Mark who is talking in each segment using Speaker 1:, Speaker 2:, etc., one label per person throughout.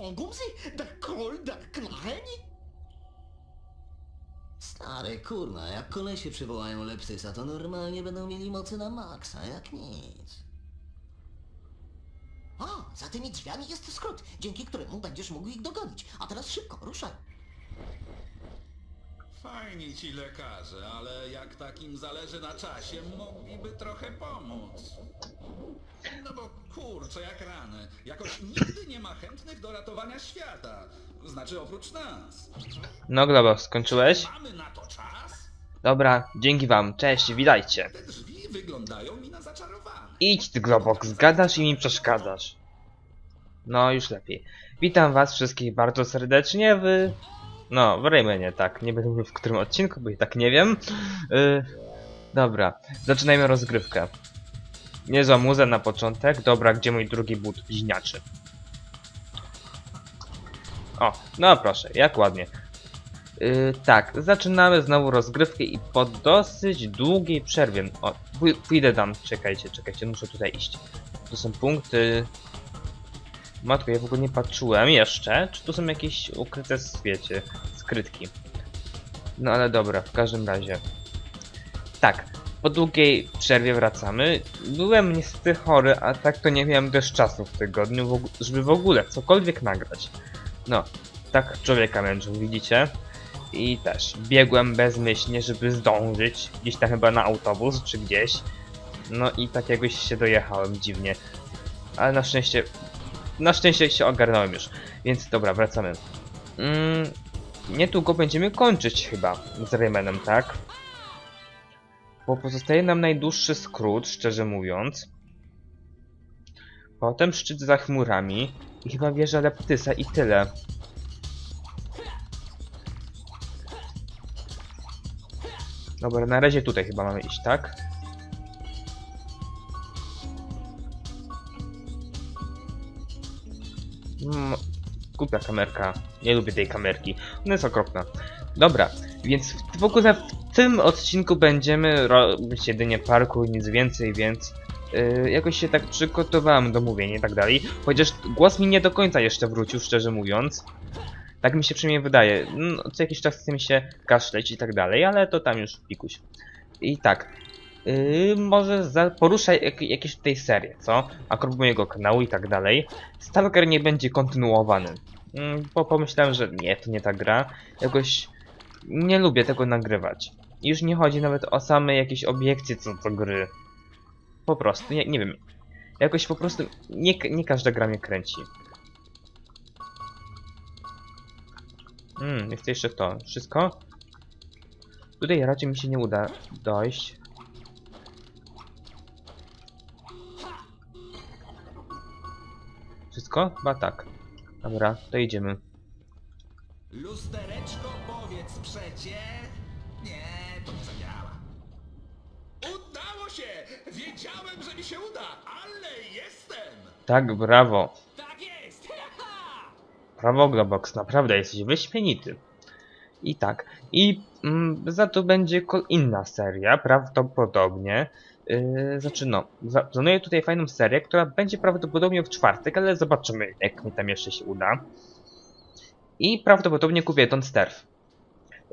Speaker 1: von Gumsi, der Król der Knacheni?
Speaker 2: Stary kurna, jak kolesie przywołają Lepsysa, to normalnie będą mieli mocy na maksa, jak nic.
Speaker 1: O, za tymi drzwiami jest skrót, dzięki któremu będziesz mógł ich dogonić. A teraz szybko, ruszaj.
Speaker 3: Fajni ci lekarze, ale jak takim zależy na czasie, mogliby trochę pomóc. No bo kurczę, jak rany. Jakoś nigdy nie ma chętnych do ratowania świata. Znaczy oprócz nas.
Speaker 4: No Globo, skończyłeś?
Speaker 3: Mamy na to czas?
Speaker 4: Dobra, dzięki wam, cześć, witajcie.
Speaker 3: Te drzwi wyglądają mi na zaczarowane.
Speaker 4: Idź ty Globok, zgadasz i mi przeszkadzasz. No, już lepiej. Witam was wszystkich bardzo serdecznie w... No, w Raymanie, tak. Nie będę mówił w którym odcinku, bo i tak nie wiem. Yy, dobra, zaczynajmy rozgrywkę. Niezła muza na początek. Dobra, gdzie mój drugi but bliźniaczy? O, no proszę, jak ładnie. Yy, tak, zaczynamy znowu rozgrywkę i po dosyć długiej przerwie. O, pój- pójdę tam, czekajcie, czekajcie, muszę tutaj iść. Tu są punkty. Matko, ja w ogóle nie patrzyłem jeszcze, czy tu są jakieś ukryte, wiecie, skrytki. No ale dobra, w każdym razie. Tak, po długiej przerwie wracamy. Byłem niestety chory, a tak to nie miałem też czasu w tygodniu, żeby w ogóle cokolwiek nagrać. No, tak człowieka męczą, widzicie? I też biegłem bezmyślnie, żeby zdążyć, gdzieś tam chyba na autobus, czy gdzieś. No i tak jakoś się dojechałem dziwnie. Ale na szczęście, na szczęście się ogarnąłem już. Więc dobra, wracamy. Mm, niedługo będziemy kończyć chyba z Raymanem, tak? Bo pozostaje nam najdłuższy skrót, szczerze mówiąc. Potem szczyt za chmurami i chyba wieża Leptysa i tyle. Dobra, na razie tutaj chyba mamy iść, tak? Mm, głupia kamerka. Nie lubię tej kamerki. Ona jest okropna. Dobra, więc w, w ogóle w tym odcinku będziemy robić jedynie parku i nic więcej, więc yy, jakoś się tak przygotowałem do mówienia i tak dalej. Chociaż głos mi nie do końca jeszcze wrócił, szczerze mówiąc. Tak mi się przynajmniej wydaje. No, co jakiś czas chce mi się kaszleć i tak dalej, ale to tam już pikuś. I tak. Yy, może za, poruszaj jak, jakieś tutaj serie, co? A propos mojego kanału i tak dalej. Stalker nie będzie kontynuowany. Mm, bo pomyślałem, że nie, to nie ta gra. Jakoś nie lubię tego nagrywać. Już nie chodzi nawet o same jakieś obiekcje co do gry. Po prostu, nie, nie wiem. Jakoś po prostu nie, nie każda gra mnie kręci. Hmm, jest jeszcze to. Wszystko? Tutaj raczej mi się nie uda dojść. Wszystko? Chyba tak. Dobra, to idziemy.
Speaker 3: Lustereczko, powiedz przecie. Nie, to nie zadziała. Udało się! Wiedziałem, że mi się uda, ale jestem!
Speaker 4: Tak, brawo.
Speaker 3: Tak jest!
Speaker 4: Brawo, Globox, naprawdę jesteś wyśmienity. I tak. I mm, za to będzie inna seria, prawdopodobnie. Yy, znaczy no, planuję tutaj fajną serię, która będzie prawdopodobnie w czwartek, ale zobaczymy jak mi tam jeszcze się uda. I prawdopodobnie kupię Don't Sterf.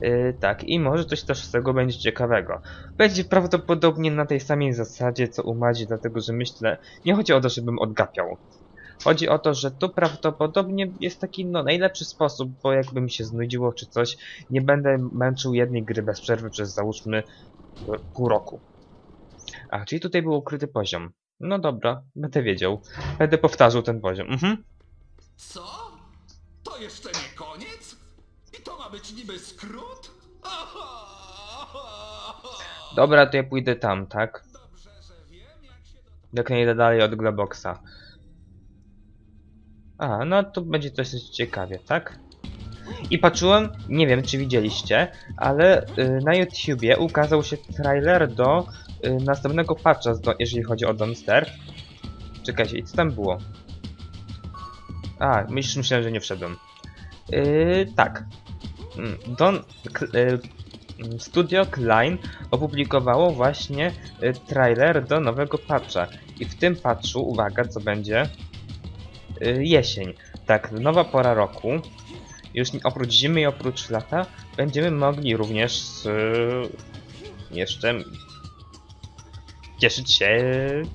Speaker 4: Yy, tak, i może coś też z tego będzie ciekawego. Będzie prawdopodobnie na tej samej zasadzie co u Madzi, dlatego że myślę, nie chodzi o to, żebym odgapiał. Chodzi o to, że tu prawdopodobnie jest taki no najlepszy sposób, bo jakby mi się znudziło czy coś, nie będę męczył jednej gry bez przerwy przez załóżmy pół roku. A, czyli tutaj był ukryty poziom. No dobra, będę wiedział. Będę powtarzał ten poziom. Mhm.
Speaker 3: Co? To jeszcze nie koniec? I to ma być niby skrót?
Speaker 4: Dobra, to ja pójdę tam, tak?
Speaker 3: Dobrze, że wiem, jak się do
Speaker 4: Jak najdalej od Globoxa. A, no to będzie dosyć ciekawie, tak? I patrzyłem, nie wiem czy widzieliście, ale y, na YouTubie ukazał się trailer do następnego patcha, jeżeli chodzi o Donster. Czekajcie, i co tam było? A, myśl, myślałem, że nie wszedłem. Yy, tak. Mm, Don, y, mm, Studio Klein opublikowało właśnie y, trailer do nowego patcha. I w tym patchu, uwaga, co będzie? y, jesień. Tak, nowa pora roku. Już oprócz zimy i oprócz lata będziemy mogli również y, jeszcze cieszyć się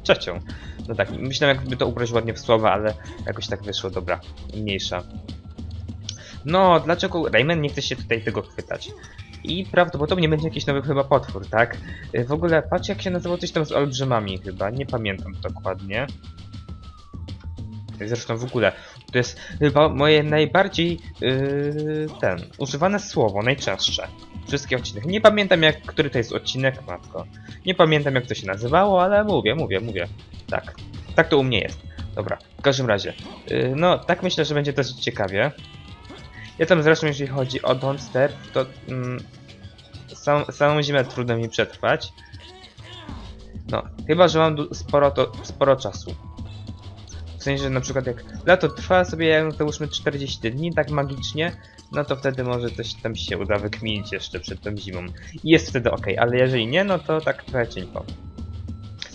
Speaker 4: ciocią. No tak, myślałem jakby to ubrać ładnie w słowa, ale jakoś tak wyszło, dobra, mniejsza. No, dlaczego Rayman nie chce się tutaj tego chwytać? I prawdopodobnie będzie jakiś nowy chyba potwór, tak? Y, W ogóle patrz jak się nazywało coś tam z olbrzymami chyba, nie pamiętam dokładnie. Zresztą w ogóle, to jest chyba moje najbardziej yy, ten, używane słowo, najczęstsze. Wszystkich odcinek. Nie pamiętam jak, który to jest odcinek, matko. Nie pamiętam jak to się nazywało, ale mówię, mówię, mówię. Tak. Tak to u mnie jest. Dobra, w każdym razie. Yy, no, tak myślę, że będzie dosyć ciekawie. Ja tam zresztą, jeżeli chodzi o Don't to mm, samą, samą zimę trudno mi przetrwać. No, chyba, że mam sporo, to, sporo czasu. W sensie, że na przykład jak lato trwa sobie, jak załóżmy 40 dni, tak magicznie, no to wtedy może coś tam się uda wykminić jeszcze przed tą zimą. I jest wtedy ok, ale jeżeli nie, no to tak trochę cienko.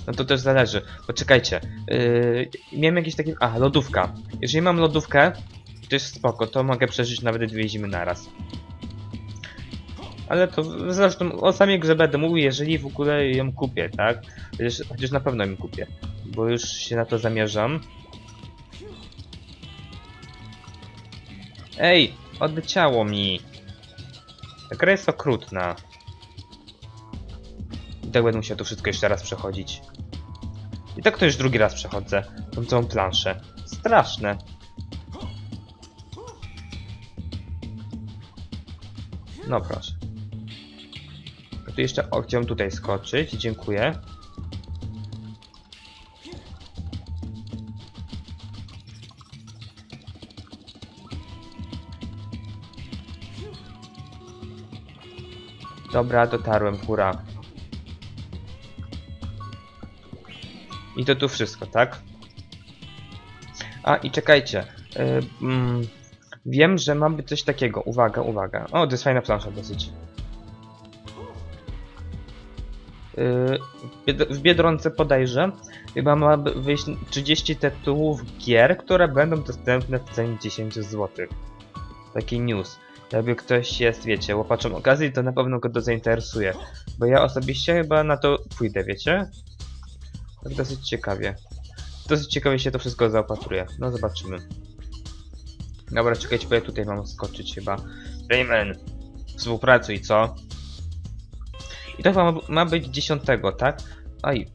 Speaker 4: No to też zależy. Poczekajcie. Yy, miałem jakieś takie... A, lodówka. Jeżeli mam lodówkę, to jest spoko, to mogę przeżyć nawet dwie zimy naraz. Ale to zresztą o samej grze będę mówił, jeżeli w ogóle ją kupię, tak? Chociaż, chociaż na pewno ją kupię, bo już się na to zamierzam. Ej, odleciało mi. Ta gra jest okrutna. I tak będę musiał to wszystko jeszcze raz przechodzić. I tak to już drugi raz przechodzę. Tą całą planszę. Straszne. No proszę. Tu jeszcze o, chciałem tutaj skoczyć. Dziękuję. Dobra, dotarłem, hura. I to tu wszystko, tak? A, i czekajcie. Yy, mm, wiem, że ma być coś takiego. Uwaga, uwaga. O, to jest fajna plansza dosyć. Yy, w Bied- w Biedronce podajże chyba ma wyjść 30 tytułów gier, które będą dostępne w cenie 10 zł. Taki news. Jakby ktoś jest, wiecie, łapaczem okazji, to na pewno go to zainteresuje. Bo ja osobiście chyba na to pójdę, wiecie? Tak dosyć ciekawie. Dosyć ciekawie się to wszystko zaopatruje. No zobaczymy. Dobra, czekajcie, bo ja tutaj mam skoczyć chyba. Rayman, współpracuj, co? I to chyba ma, być 10, tak? Aj,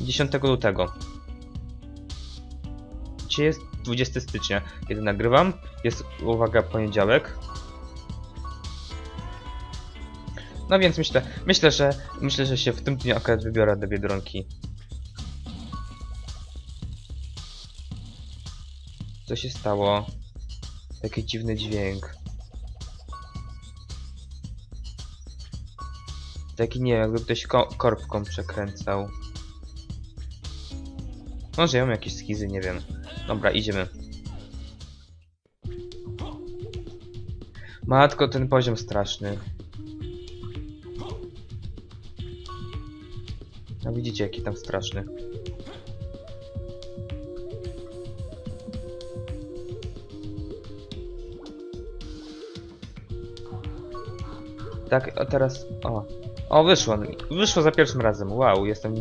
Speaker 4: 10 lutego. Dzisiaj jest 20 stycznia, kiedy nagrywam. Jest, uwaga, poniedziałek. No więc myślę, myślę, że myślę, że się w tym dniu akurat wybiorę do Biedronki. Co się stało? Taki dziwny dźwięk. Taki nie wiem, jakby ktoś ko korbką przekręcał. Może ja mam jakieś skizy, nie wiem. Dobra, idziemy. Matko, ten poziom straszny. No widzicie, jaki tam straszny. Tak, a teraz... O. O, wyszło. Wyszło za pierwszym razem. Wow, jestem...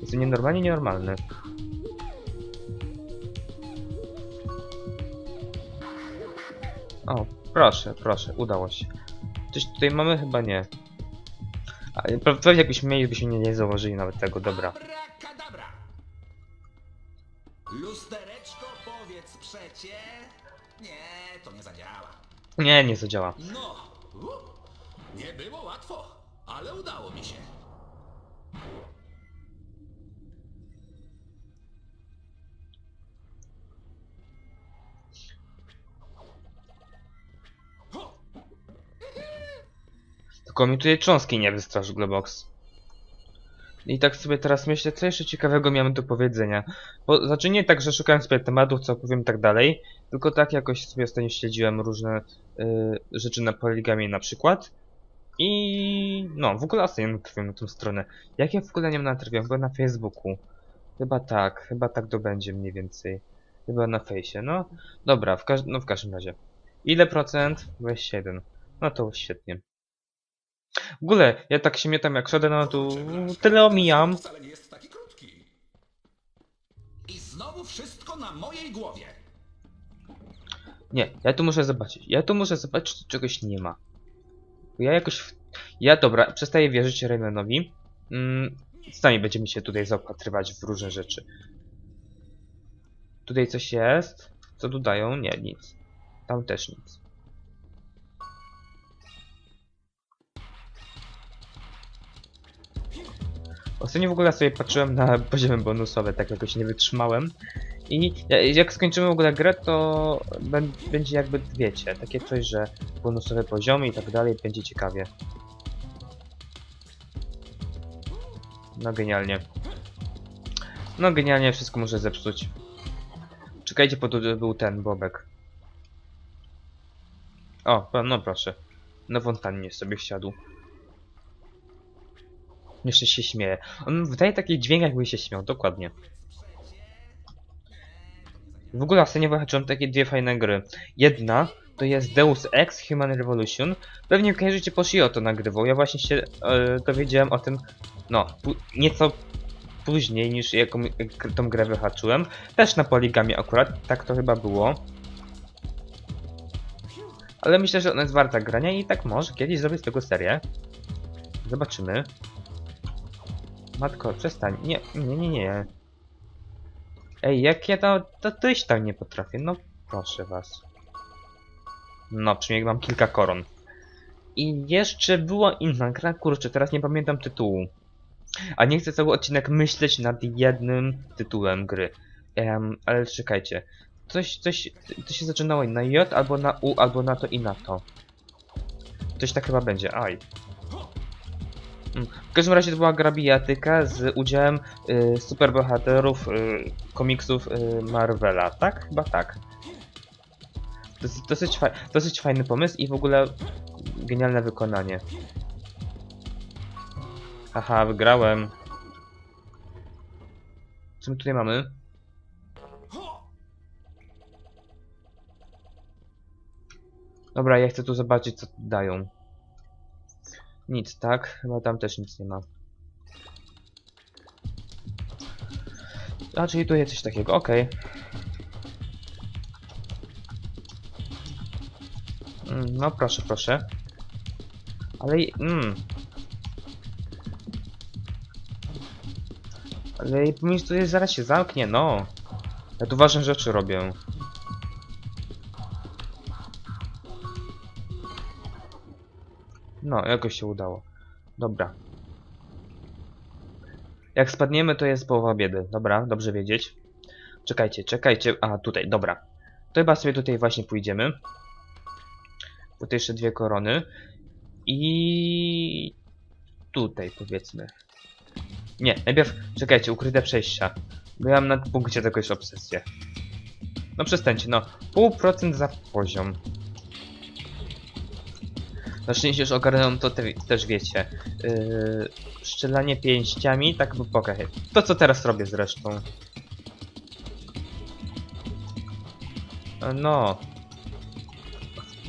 Speaker 4: Jestem nienormalnie nienormalny. O, proszę, proszę, udało się. Coś tutaj mamy? Chyba nie. Pewnie jakbyśmy mieli, byśmy nie, nie zauważyli nawet tego, dobra.
Speaker 3: Abracadabra. Lustereczko, powiedz przecie. Nie, to nie zadziała.
Speaker 4: Nie, nie zadziała.
Speaker 3: No,
Speaker 4: Tylko mi tutaj cząstki nie wystrasz Globox. I tak sobie teraz myślę, co jeszcze ciekawego miałem do powiedzenia. Bo znaczy nie tak, że szukałem sobie tematów, co powiem i tak dalej, tylko tak jakoś sobie ostatnio śledziłem różne y, rzeczy na poligamie na przykład. I no, w ogóle ostatnio natrafiłem na tą stronę. Jak ja w ogóle nie natrafiłem? Chyba na Facebooku. Chyba tak, chyba tak to będzie mniej więcej. Chyba na fejsie, no. Dobra, w, każ no w każdym razie. Ile procent? 21. No to świetnie. W ogóle, ja tak się mietam jak szedłem, no tu tyle omijam.
Speaker 3: Wcale nie jest taki krótki. I znowu wszystko na mojej głowie.
Speaker 4: Nie, ja tu muszę zobaczyć. Ja tu muszę zobaczyć, czy czegoś nie ma. Ja jakoś... W... Ja, dobra, przestaję wierzyć Raymanowi. Mm, sami będziemy się tutaj zaopatrywać w różne rzeczy. Tutaj coś jest? Co tu dają? Nie, nic. Tam też nic. Ostatnio w ogóle sobie patrzyłem na poziomy bonusowe, tak jakoś nie wytrzymałem. I ja- jak skończymy w ogóle grę, to bę- będzie jakby, wiecie, takie coś, że bonusowe poziomy i tak dalej, będzie ciekawie. No genialnie. No genialnie, wszystko muszę zepsuć. Czekajcie, bo tu był ten bobek. O, no proszę. Na fontannie sobie wsiadł. Jeszcze się śmieje. On wydaje taki dźwięk, jakby się śmiał, dokładnie. W ogóle ostatnio wyhaczyłem takie dwie fajne gry. Jedna to jest Deus Ex Human Revolution. Pewnie kojarzycie Shio to nagrywał. Ja właśnie się e, dowiedziałem o tym, no, nieco później niż jaką, jak tą grę wyhaczyłem. Też na poligamie akurat, tak to chyba było. Ale myślę, że ona jest warta grania i tak może kiedyś zrobię z tego serię. Zobaczymy. Matko, przestań. Nie, nie, nie, nie. Ej, jak ja to, to też tak nie potrafię, no proszę was. No, przynajmniej mam kilka koron. I jeszcze była inna gra, kurczę, teraz nie pamiętam tytułu. A nie chcę cały odcinek myśleć nad jednym tytułem gry. Em, ale czekajcie. Coś, coś, to się zaczynało na J, albo na U, albo na to i na to. Coś tak chyba będzie, aj. W każdym razie to była gra bijatyka z udziałem y, superbohaterów y, komiksów y, Marvela, tak? Chyba tak. Dosyć, dosyć, faj, dosyć fajny pomysł i w ogóle genialne wykonanie. Haha, wygrałem. Co my tutaj mamy? Dobra, ja chcę tu zobaczyć co dają. Nic, tak? Chyba tam też nic nie ma. A, czyli tu jest coś takiego, okej. Mm, No proszę, proszę. Ale... Mm. Ale jest zaraz się zamknie, no. Ja tu ważne rzeczy robię. No, jakoś się udało. Dobra. Jak spadniemy, to jest połowa biedy. Dobra, dobrze wiedzieć. Czekajcie, czekajcie. A, tutaj, dobra. To chyba sobie tutaj właśnie pójdziemy. Tutaj jeszcze dwie korony. I... Tutaj, powiedzmy. Nie, najpierw, czekajcie, ukryte przejścia. Bo ja mam na punkcie jakąś obsesję. No przestańcie, no. Pół procent za poziom. Na szczęście już ogarnąłem to te, też wiecie. Yy, strzelanie pięściami, tak by pokażę. To co teraz robię zresztą. No.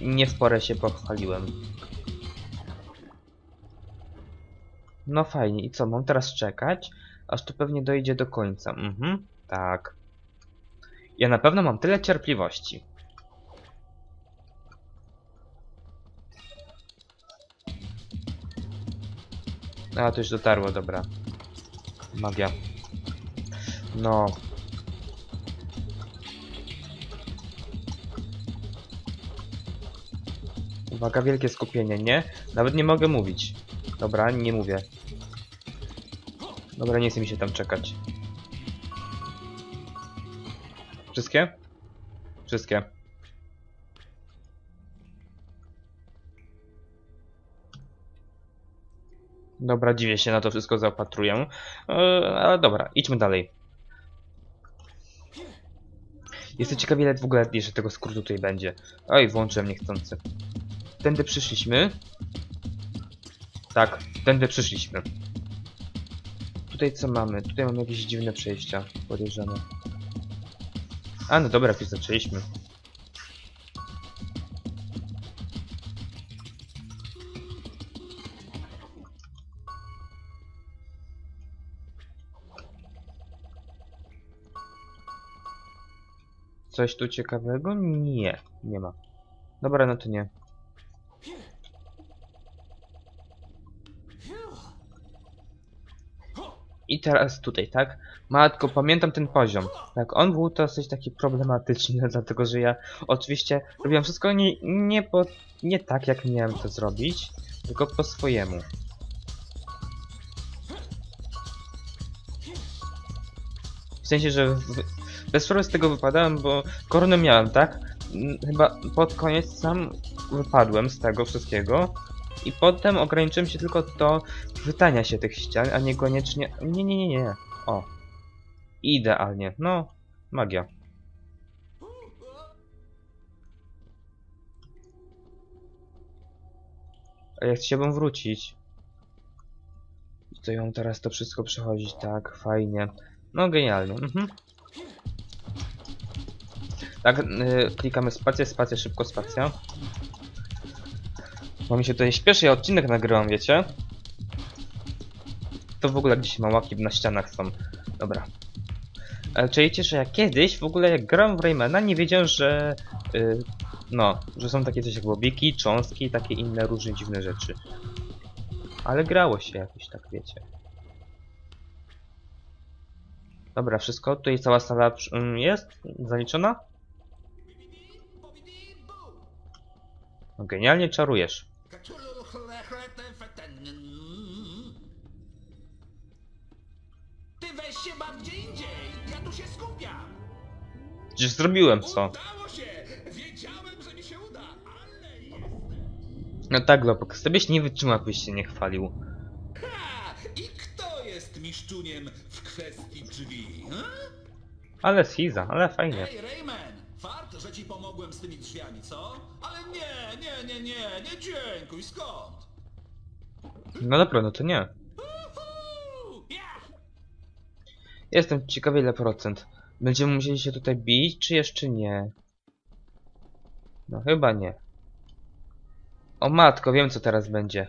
Speaker 4: Nie w porę się pochwaliłem. No fajnie, i co, mam teraz czekać? Aż to pewnie dojdzie do końca. Mhm, tak. Ja na pewno mam tyle cierpliwości. A, to już dotarło, dobra. Magia. No. Uwaga, wielkie skupienie, nie? Nawet nie mogę mówić. Dobra, nie mówię. Dobra, nie chce mi się tam czekać. Wszystkie? Wszystkie. Dobra, dziwię się na to wszystko zaopatruję. Eee, ale dobra, idźmy dalej. Jestem ciekawy, ile w ogóle jeszcze tego skrótu tutaj będzie. Oj, włączyłem niechcący. Tędy przyszliśmy. Tak, tędy przyszliśmy. Tutaj co mamy? Tutaj mamy jakieś dziwne przejścia, podejrzane. A no dobra, już zaczęliśmy. Coś tu ciekawego? Nie, nie ma. Dobra, no to nie. I teraz tutaj, tak? Matko, pamiętam ten poziom. Tak, on był dosyć taki problematyczny, dlatego że ja oczywiście robiłem wszystko nie, nie, po, nie tak, jak miałem to zrobić, tylko po swojemu. W sensie, że w, bez sprawy z tego wypadałem, bo koronę miałem, tak? Mm, Chyba pod koniec sam wypadłem z tego wszystkiego i potem ograniczyłem się tylko do chwytania się tych ścian, a niekoniecznie... Nie, nie, nie, nie. O. Idealnie. No, magia. A ja chciałbym wrócić. To ją teraz to wszystko przechodzić, tak, fajnie. No, genialnie. Mhm. Tak, y, klikamy spację, spację, szybko spacja. Bo mi się tutaj śpieszy, ja odcinek nagrywam, wiecie? To w ogóle gdzieś małaki na ścianach są. Dobra. Ale czujecie, że ja kiedyś w ogóle jak grałem w Raymana nie wiedziałem, że... y, no, że są takie coś jak łobiki, cząstki i takie inne różne dziwne rzeczy. Ale grało się jakoś tak, wiecie. Dobra, wszystko. Tutaj cała sala mm, jest zaliczona? No, genialnie czarujesz.
Speaker 3: Ty weź się baw gdzie indziej! Ja tu się skupiam!
Speaker 4: Przecież zrobiłem co?
Speaker 3: Udało się! Wiedziałem, że mi się uda, ale jestem!
Speaker 4: No tak, Lopok, gdybyś nie wytrzymał, byś się nie chwalił.
Speaker 3: Ha! I kto jest miszczuniem kwestii drzwi? Hmm?
Speaker 4: Ale Siza, ale fajnie.
Speaker 3: Hej, Rayman! Fart, że ci pomogłem z tymi drzwiami, co? Ale nie, nie, nie, nie, nie dziękuj, skąd?
Speaker 4: No dobra, no to nie.
Speaker 3: Uhu! Ja!
Speaker 4: Jestem ciekawy ile procent. Będziemy musieli się tutaj bić, czy jeszcze nie? No chyba nie. O matko, wiem co teraz będzie.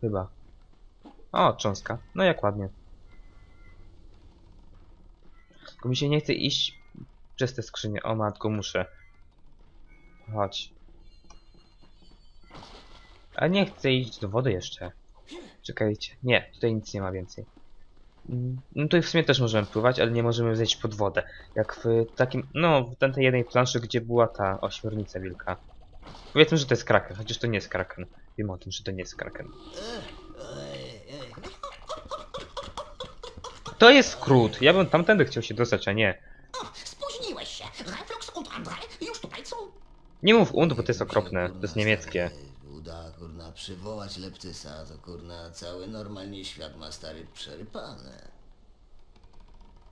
Speaker 4: Chyba. O, cząstka. No jak ładnie. Tylko mi się nie chce iść przez te skrzynie. O matko, muszę. Chodź. A nie chcę iść do wody jeszcze. Czekajcie. Nie, tutaj nic nie ma więcej. Mm, No tutaj w sumie też możemy pływać, ale nie możemy zejść pod wodę. Jak w takim, no w tamtej jednej planszy, gdzie była ta ośmiornica wilka. Powiedzmy, że to jest kraken, chociaż to nie jest kraken. Wiem o tym, że to nie jest kraken. To jest skrót. Ja bym tamtędy chciał się dostać, a nie.
Speaker 1: O, spóźniłeś się. Reflux und andere już tutaj są.
Speaker 4: Nie mów und, bo to jest okropne. To jest niemieckie.
Speaker 2: Uda, kurna, przywołać leptysa, to kurna, cały normalnie świat ma stary przerypany.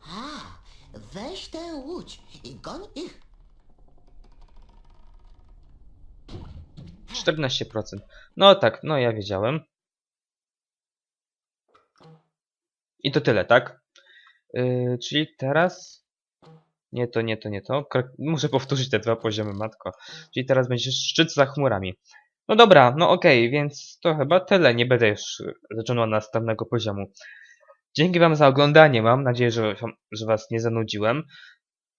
Speaker 1: A, weź tę łódź i goń ich.
Speaker 4: 14%. No tak, no ja wiedziałem. I to tyle, tak? Yy, czyli teraz... Nie to, nie to, nie to. Muszę powtórzyć te dwa poziomy, matko. Czyli teraz będzie szczyt za chmurami. No dobra, no okej, więc to chyba tyle. Nie będę już zaczynał następnego poziomu. Dzięki wam za oglądanie. Mam nadzieję, że, że was nie zanudziłem.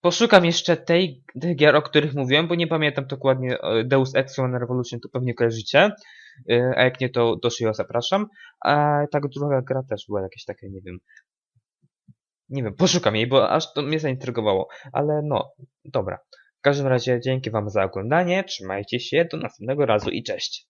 Speaker 4: Poszukam jeszcze tej, tych gier, o których mówiłem, bo nie pamiętam dokładnie e, Deus Ex Human Revolution, to pewnie kojarzycie. E, A jak nie, to do Shio zapraszam. A ta druga gra też była jakieś takie, nie wiem. Nie wiem, poszukam jej, bo aż to mnie zaintrygowało. Ale no, dobra. W każdym razie dzięki wam za oglądanie, trzymajcie się, do następnego razu i cześć.